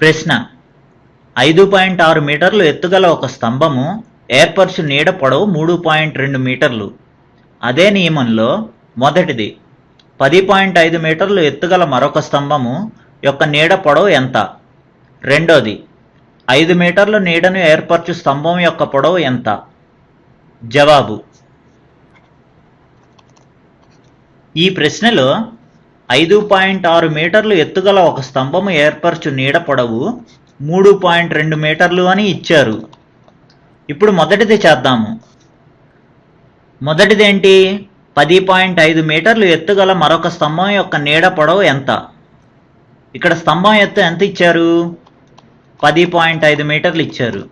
ప్రశ్న. ఐదు పాయింట్ ఆరు మీటర్లు ఎత్తుగల ఒక స్తంభము ఏర్పరచు నీడ పొడవు మూడు పాయింట్ రెండు మీటర్లు. అదే నియమంలో మొదటిది. పది పాయింట్ ఐదు మీటర్లు ఎత్తుగల మరొక స్తంభము యొక్క నీడ పొడవు ఎంత? రెండోది. ఐదు మీటర్ల నీడను ఏర్పరచు స్తంభం యొక్క పొడవు ఎంత? జవాబు. ఈ ప్రశ్నలో ఐదు పాయింట్ ఆరు మీటర్లు ఎత్తుగల ఒక స్తంభము ఏర్పరచు నీడ పొడవు మూడు పాయింట్ రెండు మీటర్లు అని ఇచ్చారు. ఇప్పుడు మొదటిది చేద్దాము. మొదటిదేంటి? పది పాయింట్ ఐదు మీటర్లు ఎత్తుగల మరొక స్తంభం యొక్క నీడ పొడవు ఎంత? ఇక్కడ స్తంభం ఎత్తు ఎంత ఇచ్చారు? పది పాయింట్ ఐదు మీటర్లు ఇచ్చారు.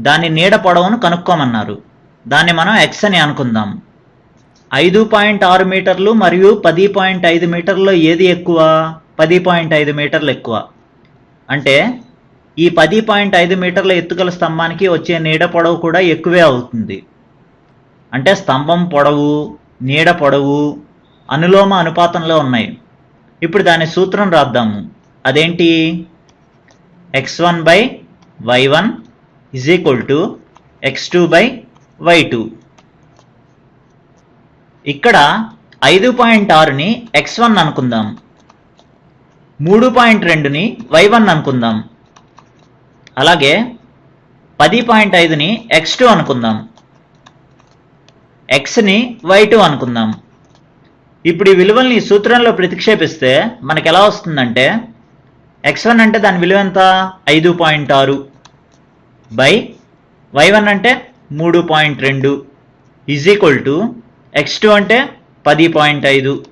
దాని నీడ పొడవును కనుక్కోమన్నారు. దాన్ని మనం ఎక్స్ అని అనుకుందాం. ఐదు పాయింట్ ఆరు మీటర్లు మరియు పది పాయింట్ ఐదు మీటర్లో ఏది ఎక్కువ? పది పాయింట్ ఐదు మీటర్లు ఎక్కువ. అంటే ఈ పది పాయింట్ ఐదు మీటర్ల ఎత్తుగల స్తంభానికి వచ్చే నీడ పొడవు కూడా ఎక్కువే అవుతుంది. అంటే స్తంభం పొడవు నీడ పొడవు అనులోమ అనుపాతంలో ఉన్నాయి. ఇప్పుడు దాని సూత్రం రాద్దాము. అదేంటి? X one by Y one is equal to X two by Y two. ఇక్కడ ఐదు పాయింట్ ఆరుని ఎక్స్ వన్ అనుకుందాం. మూడు పాయింట్ రెండుని వై వన్ అనుకుందాం. అలాగే పది పాయింట్ ఐదుని ఎక్స్ టూ అనుకుందాం. ఎక్స్ని వై టూ అనుకుందాం. ఇప్పుడు ఈ విలువల్ని సూత్రంలో ప్రతిక్షేపిస్తే మనకు ఎలా వస్తుందంటే ఎక్స్ వన్ అంటే దాని విలువ ఎంత? ఐదు పాయింట్ ఆరు. బై వై వన్ అంటే మూడు పాయింట్ రెండు. Is equal to X two అంటే పది పాయింట్ ఐదు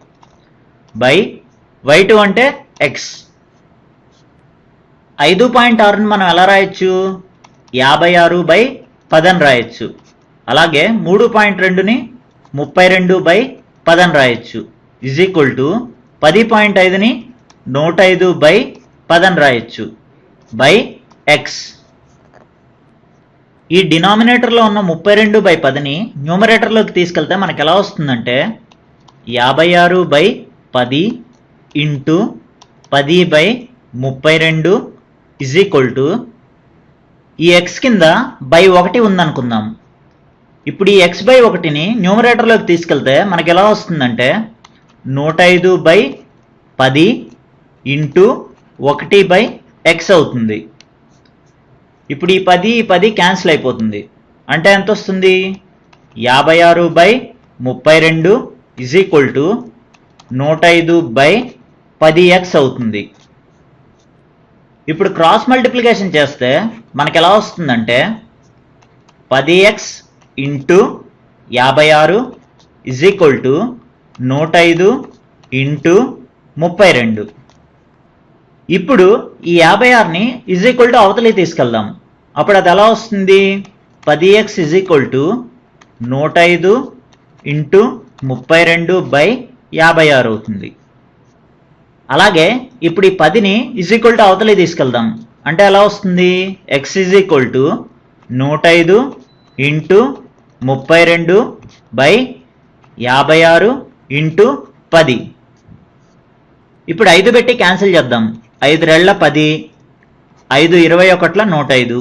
బై వై టూ అంటే ఎక్స్ ఐదు పాయింట్ ఆరుని మనం ఎలా రాయొచ్చు? యాభై ఆరు బై పదని రాయొచ్చు. అలాగే మూడు పాయింట్ రెండుని ముప్పై రెండు బై పదని రాయొచ్చు. ఇజ్ ఈక్వల్ టు పది పాయింట్ ఐదుని నూట ఐదు బై పదని రాయొచ్చు. బై ఎక్స్ ఈ డినామినేటర్లో ఉన్న ముప్పై రెండు బై పదిని న్యూమరేటర్లోకి తీసుకెళ్తే మనకు ఎలా వస్తుందంటే యాభై ఆరు బై పది ఇంటూ పది బై ముప్పై రెండు ఇజ్ ఈక్వల్ టు ఈ ఎక్స్ కింద బై ఒకటి ఉందనుకుందాం. ఇప్పుడు ఈ ఎక్స్ బై ఒకటిని న్యూమరేటర్లోకి తీసుకెళ్తే మనకి ఎలా వస్తుందంటే నూట ఐదు బై పది ఇంటూ ఒకటి బై ఎక్స్ అవుతుంది. ఇప్పుడు ఈ పది ఈ పది క్యాన్సిల్ అయిపోతుంది. అంటే ఎంత వస్తుంది యాభై ఆరు బై ముప్పై రెండు ఇజ్ ఈక్వల్ టు నూట ఐదు బై పది ఎక్స్ అవుతుంది. ఇప్పుడు క్రాస్ మల్టిప్లికేషన్ చేస్తే మనకు ఎలా వస్తుందంటే పది ఎక్స్ ఇంటూ యాభై ఆరు ఇజ్ ఈక్వల్ టు నూట ఐదు ఇంటూ ముప్పై రెండు. ఇప్పుడు ఈ యాభై ఆరుని ఇజ్ ఈక్వల్ టు అవతలి తీసుకెళ్దాం. అప్పుడు అది ఎలా వస్తుంది? పది ఎక్స్ ఇజ్ ఈక్వల్ టు నూట ఐదు ఇంటూ ముప్పై రెండు బై యాభై ఆరు అవుతుంది. అలాగే ఇప్పుడు ఈ పదిని ఇజ్ ఈక్వల్ టు అవతలి తీసుకెళ్దాం. అంటే ఎలా వస్తుంది? ఎక్స్ ఇజ్ ఈక్వల్ టు నూట ఐదు ఇంటూ ముప్పై రెండు బై యాభై ఆరు ఇంటూ పది. ఇప్పుడు ఐదు పెట్టి క్యాన్సిల్ చేద్దాం. ఐదు రెళ్ళ పది ఐదు ఇరవై ఒకట్ల నూట ఐదు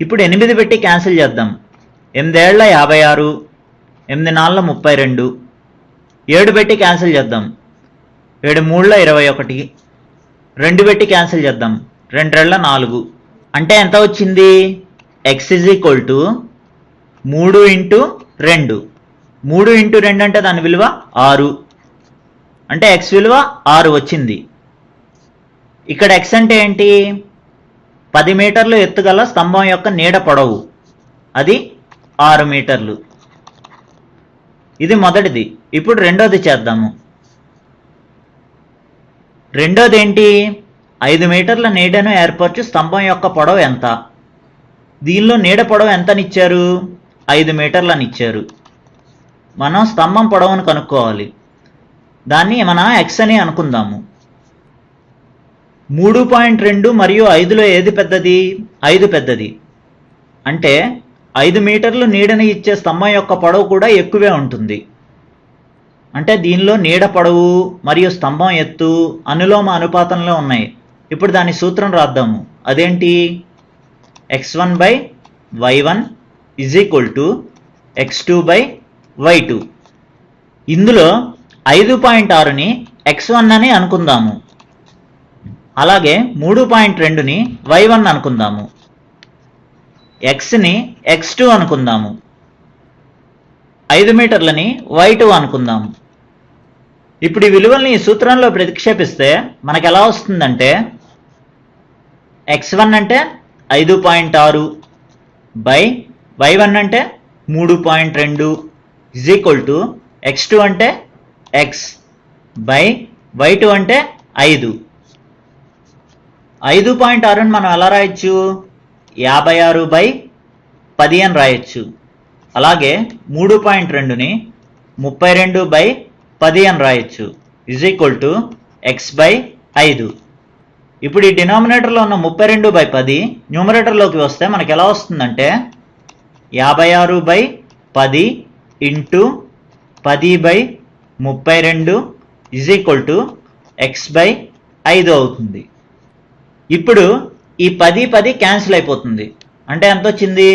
ఇప్పుడు ఎనిమిది పెట్టి క్యాన్సిల్ చేద్దాం. ఎనిమిదేళ్ళ యాభై ఆరు ఎనిమిది నాళ్ళ ముప్పై రెండు ఏడు పెట్టి క్యాన్సిల్ చేద్దాం. ఏడు మూడుల ఇరవై ఒకటి రెండు పెట్టి క్యాన్సిల్ చేద్దాం. రెండు రెళ్ళ నాలుగు. అంటే ఎంత వచ్చింది? ఎక్స్ ఇజ్ ఈక్వల్ టు మూడు ఇంటూ రెండు. మూడు ఇంటూ రెండు అంటే దాని విలువ ఆరు. అంటే ఎక్స్ విలువ ఆరు వచ్చింది. ఇక్కడ ఎక్స్ అంటే ఏంటి? పది మీటర్లు ఎత్తుగల స్తంభం యొక్క నీడ పొడవు. అది ఆరు మీటర్లు. ఇది మొదటిది. ఇప్పుడు రెండోది చేద్దాము. రెండోది ఏంటి? ఐదు మీటర్ల నీడను ఏర్పరచు స్తంభం యొక్క పొడవు ఎంత? దీనిలో నీడ పొడవు ఎంతనిచ్చారు? ఐదు మీటర్లని ఇచ్చారు మనం స్తంభం పొడవును కనుక్కోవాలి. దాన్ని మన ఎక్స్ అని అనుకుందాము. మూడు పాయింట్ రెండు మరియు ఐదులో ఏది పెద్దది? ఐదు పెద్దది. అంటే ఐదు మీటర్లు నీడని ఇచ్చే స్తంభం యొక్క పొడవు కూడా ఎక్కువే ఉంటుంది. అంటే దీనిలో నీడ పొడవు మరియు స్తంభం ఎత్తు అనులోమ అనుపాతంలో ఉన్నాయి. ఇప్పుడు దాని సూత్రం రాద్దాము అదేంటి? X one by Y one is equal to X two by Y two. ఇందులో ఐదు పాయింట్ ఆరుని ఎక్స్ వన్ అని అనుకుందాము. అలాగే మూడు పాయింట్ రెండుని వై వన్ అనుకుందాము. ఎక్స్ని ఎక్స్ టూ అనుకుందాము. ఐదు మీటర్లని వై టూ అనుకుందాము. ఇప్పుడు ఈ విలువల్ని ఈ సూత్రంలో ప్రతిక్షేపిస్తే మనకు ఎలా వస్తుందంటే ఎక్స్ వన్ అంటే ఐదు పాయింట్ ఆరు బై వై వన్ అంటే మూడు పాయింట్ రెండు is equal to X two అంటే ఎక్స్ బై వై టూ అంటే ఐదు. ఐదు పాయింట్ ఆరుని మనం ఎలా రాయొచ్చు? యాభై ఆరు బై పది అని రాయొచ్చు. అలాగే మూడు పాయింట్ రెండుని ముప్పై రెండు బై పది అని రాయొచ్చు. Is equal to X by ఐదు. ఇప్పుడు ఈ డినామినేటర్లో ఉన్న ముప్పై రెండు బై పది న్యూమరేటర్లోకి వస్తే మనకి ఎలా వస్తుందంటే యాభై ఆరు బై పది ఇంటూ పది బై ముప్పై రెండు is equal to X by ఐదు అవుతుంది. ఇప్పుడు ఈ పది పది క్యాన్సిల్ అయిపోతుంది. అంటే ఎంత వచ్చింది?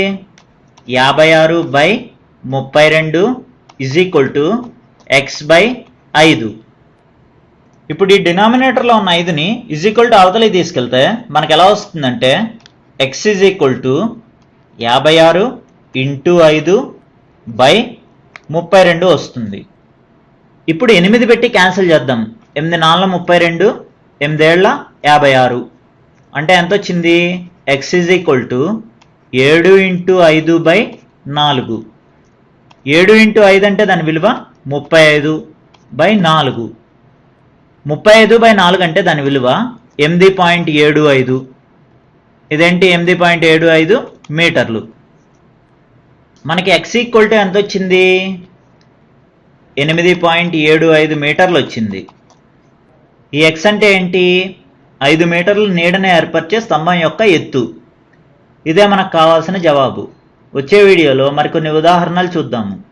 యాభై ఆరు బై ముప్పై రెండు is equal to X by ఐదు. ఇప్పుడు ఈ డినామినేటర్లో ఉన్న ఐదుని ఇజ్ ఈక్వల్ టు అవతలకి తీసుకెళ్తే మనకు ఎలా వస్తుందంటే ఎక్స్ ఇజ్ ఈక్వల్ టు యాభై ఆరు ఇంటూ ఐదు బై ముప్పై రెండు వస్తుంది. ఇప్పుడు ఎనిమిది పెట్టి క్యాన్సిల్ చేద్దాం. ఎనిమిది నాలుగు ముప్పై రెండు ఎనిమిదేళ్ళ యాభై ఆరు. అంటే ఎంత వచ్చింది ఎక్స్ ఈజ్ ఈక్వల్ టు ఏడు ఇంటూ ఐదు బై నాలుగు. ఏడు ఇంటూ ఐదు అంటే దాని విలువ ముప్పై ఐదు బై నాలుగు. ముప్పై ఐదు బై నాలుగు అంటే దాని విలువ ఎనిమిది పాయింట్ ఏడు ఐదు. ఇదేంటి ఎనిమిది పాయింట్ ఏడు ఐదు మీటర్లు? మనకి ఎక్స్ ఈక్వల్ టు ఎంత వచ్చింది ఎనిమిది పాయింట్ ఏడు ఐదు మీటర్లు వచ్చింది. ఈ ఎక్స్ అంటే ఏంటి? ఐదు మీటర్ల నీడని ఏర్పరిచే స్తంభం యొక్క ఎత్తు. ఇదే మనకు కావాల్సిన జవాబు. వచ్చే వీడియోలో మరికొన్ని ఉదాహరణలు చూద్దాము.